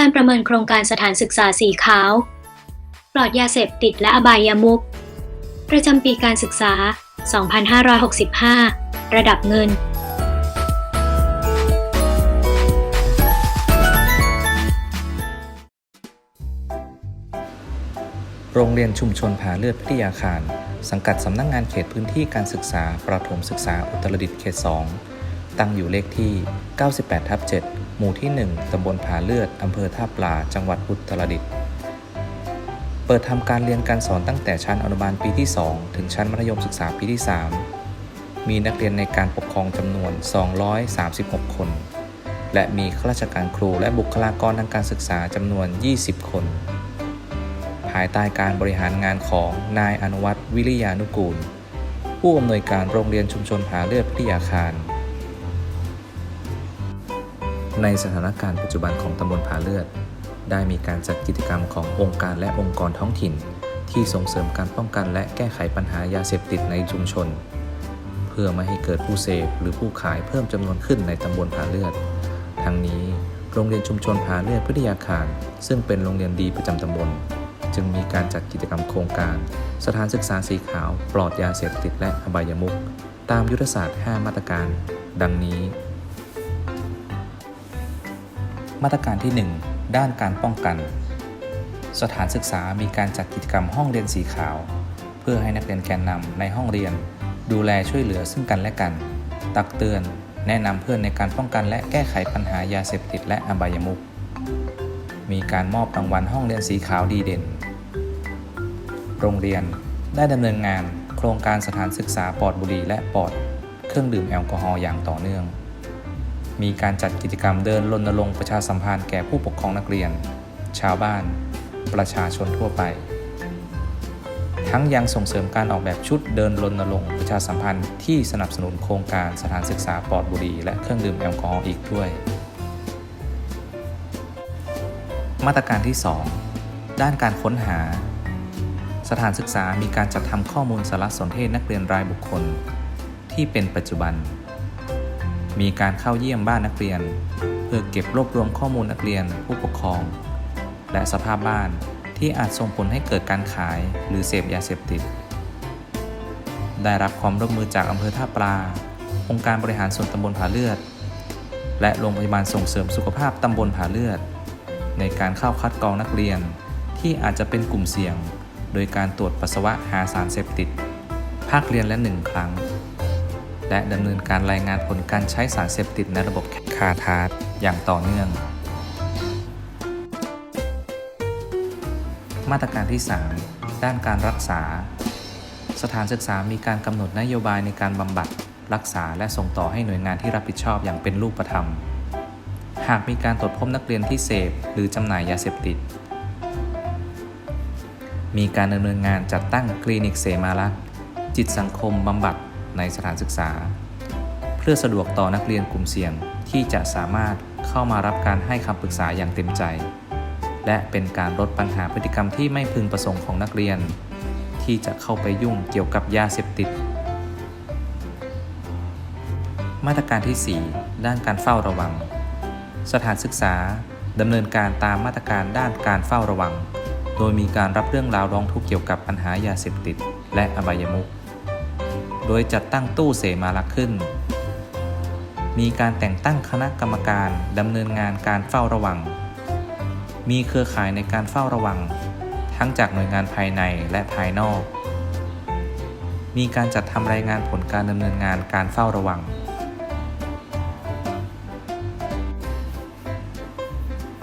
การประเมินโครงการสถานศึกษาสีขาว ปลอดยาเสพติดและอบายามุขประจำปีการศึกษา 2565 ระดับเงิน โรงเรียนชุมชนผาเลือดพิทยาคาร สังกัดสำนักงงานเขตพื้นที่การศึกษา ประถมศึกษาอุตรดิตถ์เขต 2 ตั้งอยู่เลขที่ 98ทับ7 หมู่ที่ 1 ตำบลผาเลือด อำเภอท่าปลา จังหวัดอุตรดิตถ์เปิดทำการเรียนการสอนตั้งแต่ชั้นอนุบาลปีที่ 2 ถึงชั้นมัธยมศึกษาปีที่ 3 มีนักเรียนในการปกครองจำนวน 236 คน และมีข้าราชการครูและบุคลากรทางการศึกษาจำนวน 20 คน ภายใต้การบริหารงานของนายอนุวัตรวิริยานุกูล ผู้อำนวยการโรงเรียนชุมชนผาเลือดพิทยาคาร ในสถานการณ์ปัจจุบันของตำบลผาเลือด ได้มีการจัดกิจกรรมขององค์การและองค์กรท้องถิ่น ที่ส่งเสริมการป้องกันและแก้ไขปัญหายาเสพติดในชุมชน เพื่อไม่ให้เกิดผู้เสพหรือผู้ขายเพิ่มจำนวนขึ้นในตำบลผาเลือด ทั้งนี้โรงเรียนชุมชนผาเลือดพิทยาคาร ซึ่งเป็นโรงเรียนดีประจำตำบล จึงมีการจัดกิจกรรมโครงการ สถานศึกษาสีขาว ปลอดยาเสพติดและอบายมุขตามยุทธศาสตร์ 5 มาตรการ ดังนี้ มาตรการที่ 1 ด้านการป้องกัน สถานศึกษามีการจัดกิจกรรมห้องเรียนสีขาว เพื่อให้นักเรียนแกนนำในห้องเรียน ดูแลช่วยเหลือซึ่งกันและกัน ตักเตือน แนะนำเพื่อนในการป้องกันและแก้ไขปัญหายาเสพติดและอบายมุขมีการมอบรางวัลห้องเรียนสีขาวดีเด่น โรงเรียนได้ดำเนินงานโครงการสถานศึกษาปลอดบุหรี่และปลอดเครื่องดื่มแอลกอฮอล์อย่างต่อเนื่อง มีการจัดกิจกรรมเดินรณรงค์ประชาสัมพันธ์แก่ผู้ปกครองนักเรียน ชาวบ้าน ประชาชนทั่วไป ทั้งยังส่งเสริมการออกแบบชุดเดินรณรงค์ประชาสัมพันธ์ที่สนับสนุนโครงการสถานศึกษาปลอดบุหรี่และเครื่องดื่มแอลกอฮอล์อีกด้วย มาตรการที่ 2 ด้านการค้นหา สถานศึกษามีการจัดทำข้อมูลสารสนเทศนักเรียนรายบุคคล ที่เป็นปัจจุบัน มีการเข้าเยี่ยมบ้านนักเรียน เพื่อเก็บรวบรวมข้อมูลนักเรียนผู้ปกครอง และสภาพบ้านที่อาจส่งผลให้เกิดการขายหรือเสพยาเสพติด ได้รับความร่วมมือจากอำเภอท่าปลา องค์การบริหารส่วนตำบลผาเลือด และโรงพยาบาลส่งเสริมสุขภาพตำบลผาเลือด ในการเข้าคัดกรองนักเรียนที่อาจจะเป็นกลุ่มเสี่ยง โดยการตรวจปัสสาวะหาสารเสพติด ภาคเรียนละหนึ่งครั้ง และดำเนินการรายงานผลการใช้สารเสพติดในระบบคาทาสอย่างต่อเนื่อง มาตรการที่ 3 ด้านการรักษา สถานศึกษามีการกำหนดนโยบายในการบำบัด รักษาและส่งต่อให้หน่วยงานที่รับผิดชอบอย่างเป็นรูปธรรม หากมีการตรวจพบนักเรียนที่เสพหรือจำหน่ายยาเสพติด มีการดำเนินงานจัดตั้งคลินิกเสมาลักษ์จิตสังคมบำบัด ในสถานศึกษา เพื่อสะดวกต่อนักเรียนกลุ่มเสี่ยงที่จะสามารถเข้ามารับการให้คำปรึกษาอย่างเต็มใจ และเป็นการลดปัญหาพฤติกรรมที่ไม่พึงประสงค์ของนักเรียน ที่จะเข้าไปยุ่งเกี่ยวกับยาเสพติด มาตรการที่ 4 ด้านการเฝ้าระวัง สถานศึกษาดำเนินการตามมาตรการด้านการเฝ้าระวัง โดยมีการรับเรื่องราวร้องทุกข์เกี่ยวกับปัญหายาเสพติด และอบายมุข โดยจัดตั้งตู้เสมาลักขึ้น มีการแต่งตั้งคณะกรรมการดำเนินงานการเฝ้าระวัง มีเครือข่ายในการเฝ้าระวัง ทั้งจากหน่วยงานภายในและภายนอก มีการจัดทำรายงานผลการดำเนินงานการเฝ้าระวัง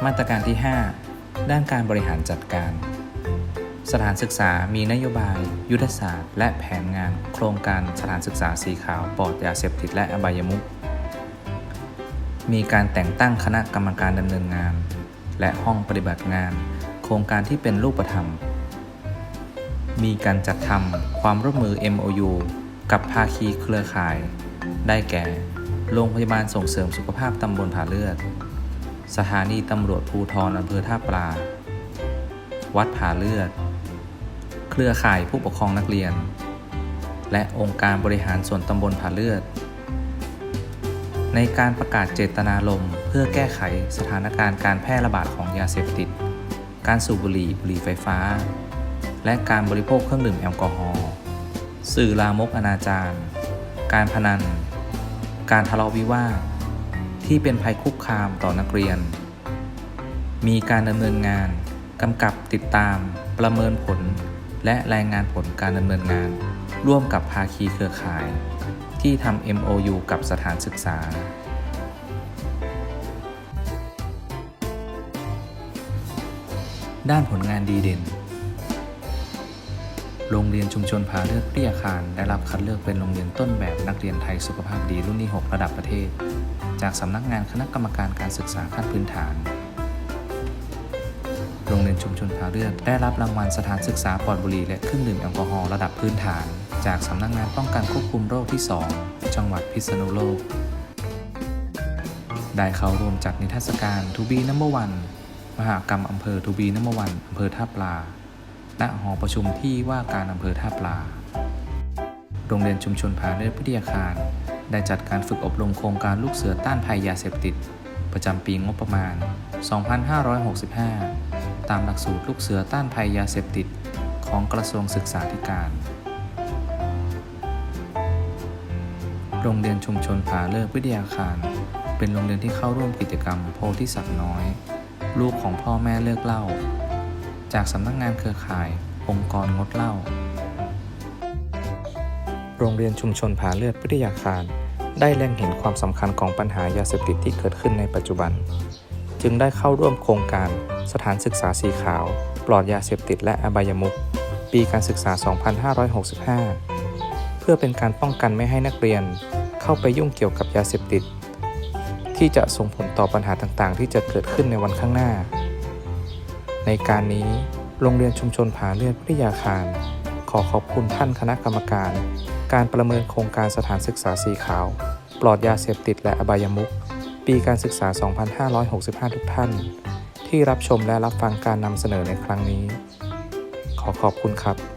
มาตรการที่ 5 ด้านการบริหารจัดการ สถานศึกษามีนโยบาย ยุทธศาสตร์ และแผนงานโครงการสถานศึกษาสีขาวปลอดยาเสพติดและอบายมุขมีการแต่งตั้งคณะกรรมการดำเนินงาน และห้องปฏิบัติงาน โครงการที่เป็นรูปธรรม มีการจัดทำความร่วมมือ MOU กับภาคีเครือข่าย ได้แก่ โรงพยาบาลส่งเสริมสุขภาพตำบลผาเลือด สถานีตำรวจภูทรอำเภอท่าปลา วัดผาเลือด รือ ข่ายผู้ปกครองนักเรียน และองค์การบริหารส่วนตำบลผาเลือดในในการประกาศเจตนารมณ์เพื่อแก้ไขสถานการณ์การแพร่ระบาดของยาเสพติด การสูบบุหรี่บุหรี่ไฟฟ้า และการบริโภคเครื่องดื่มแอลกอฮอล์สื่อลามกอนาจารการพนัน การทะเลาะวิวาทที่เป็นภัยคุกคามต่อนักเรียน มีการดำเนินงานกำกับติดตามประเมินผล และรายงานผลการดำเนินงาน ร่วมกับภาคีเครือข่าย ที่ทำ MOU กับสถานศึกษา ด้านผลงานดีเด่น โรงเรียนชุมชนผาเลือดเปรียคารได้รับคัดเลือกเป็นโรงเรียนต้นแบบนักเรียนไทยสุขภาพดีรุ่นที่ 6 ระดับประเทศ จากสำนักงานคณะกรรมการการศึกษาขั้นพื้นฐาน โรงเรียนชุมชนผาเลือดได้รับรางวัลสถานศึกษาปลอดบุหรี่และเครื่องดื่มแอลกอฮอล์ระดับพื้นฐาน จากสำนักงานป้องกันควบคุมโรคที่ 2 จังหวัดพิษณุโลก ได้เข้าร่วมจัดนิทรรศการทูบีนัมเบอร์วันมหากรรมอำเภอทูบีนัมเบอร์วันอำเภอท่าปลาณหอประชุมที่ว่าการอำเภอท่าปลา โรงเรียนชุมชนผาเลือดพิทยาคาร ได้จัดการฝึกอบรมโครงการลูกเสือต้านภัยยาเสพติด ประจำปีงบประมาณ 2565 ตามหลักสูตรลูกเสือต้านภัยยาเสพติดของกระทรวงศึกษาธิการ โรงเรียนชุมชนผาเลิกวิทยาคาร เป็นโรงเรียนที่เข้าร่วมกิจกรรมโพธิสัตว์น้อย ลูกของพ่อแม่เลิกเหล้า จากสำนักงานเครือข่าย องค์กรงดเหล้า โรงเรียนชุมชนผาเลือดวิทยาคาร ได้เล็งเห็นความสำคัญของปัญหายาเสพติดที่เกิดขึ้นในปัจจุบัน จึงได้เข้าร่วมโครงการสถานศึกษาสีขาว ปลอดยาเสพติดและอบายมุขปีการศึกษา 2565 เพื่อเป็นการป้องกันไม่ให้นักเรียนเข้าไปยุ่งเกี่ยวกับยาเสพติด ที่จะส่งผลต่อปัญหาต่างๆ ที่จะเกิดขึ้นในวันข้างหน้า ในการนี้โรงเรียนชุมชนผาเลือดวิทยาคาร ขอขอบคุณท่านคณะกรรมการ การประเมินโครงการสถานศึกษาสีขาว ปลอดยาเสพติดและอบายมุข ปีการศึกษา 2565 ทุกท่าน ที่รับชมและรับฟังการนำเสนอในครั้งนี้ ขอขอบคุณครับ